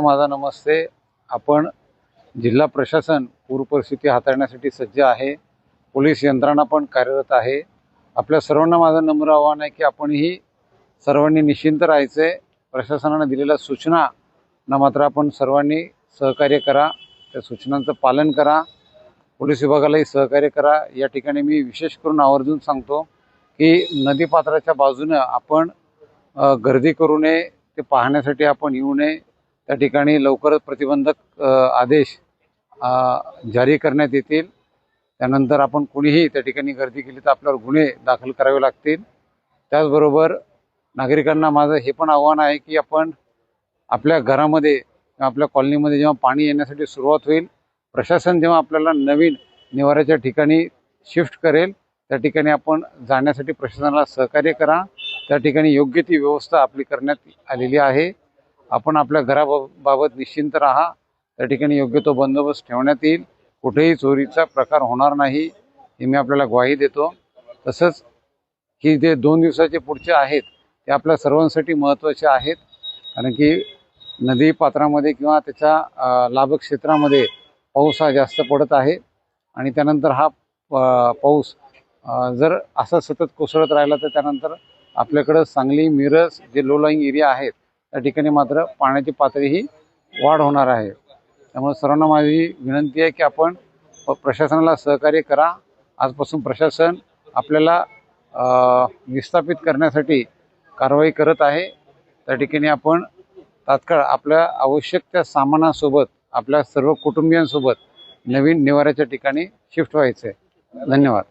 माझा नमस्ते. आपण जिल्हा प्रशासन पूर परिस्थिती हाताळण्यासाठी सज्ज आहे. पोलीस यंत्रणा पण कार्यरत आहे. आपल्या सर्वांना माझं नम्र आव्हान आहे की आपणही सर्वांनी निश्चिंत राहायचं. आहे प्रशासनानं दिलेल्या सूचना ना मात्र आपण सर्वांनी सहकार्य करा. त्या सूचनांचं पालन करा. पोलीस विभागालाही सहकार्य करा. या ठिकाणी मी विशेष करून आवर्जून सांगतो की नदीपात्राच्या बाजूनं आपण गर्दी करू नये. ते पाहण्यासाठी आपण येऊ नये. त्या ठिकाणी लवकरच प्रतिबंधक आदेश जारी करण्यात येतील. त्यानंतर आपण कुणीही त्या ठिकाणी गर्दी केली तर आपल्यावर गुन्हे दाखल करावे लागतील. त्याचबरोबर नागरिकांना माझं हे पण आव्हान आहे की आपण आपल्या घरामध्ये किंवा आपल्या कॉलनीमध्ये जेव्हा पाणी येण्यासाठी सुरुवात होईल प्रशासन जेव्हा आपल्याला नवीन निवाऱ्याच्या ठिकाणी शिफ्ट करेल त्या ठिकाणी आपण जाण्यासाठी प्रशासनाला सहकार्य करा. त्या ठिकाणी योग्य ती व्यवस्था आपली करण्यात आलेली आहे. आपण आपल्या घराबाबत निश्चिंत राहा. त्या ठिकाणी योग्य तो बंदोबस्त ठेवण्यात येईल. कुठेही चोरीचा प्रकार होणार नाही हे मी आपल्याला ग्वाही देतो. तसंच की जे दोन दिवसाचे पुढचे आहेत ते आपल्या सर्वांसाठी महत्त्वाचे आहेत. कारण की नदी पात्रामध्ये किंवा त्याच्या लाभक्षेत्रामध्ये लाभक क्षेत्रामध्ये पाऊस हा जास्त पडत आहे. आणि त्यानंतर हा पाऊस जर असा सतत कोसळत राहिला तर त्यानंतर आपल्याकडं सांगली मिरज जे लोलाईंग एरिया आहेत त्या ठिकाणी मात्र पाण्याची पातळी ही वाढ होणार आहे. त्यामुळे सर्वांना माझी विनंती आहे की आपण प्रशासनाला सहकार्य करा. आजपासून प्रशासन आपल्याला विस्थापित करण्यासाठी कारवाई करत आहे. त्या ठिकाणी आपण तात्काळ आपल्या आवश्यक त्या सामानासोबत आपल्या सर्व कुटुंबियांसोबत नवीन निवाऱ्याच्या ठिकाणी शिफ्ट व्हायचं आहे. धन्यवाद.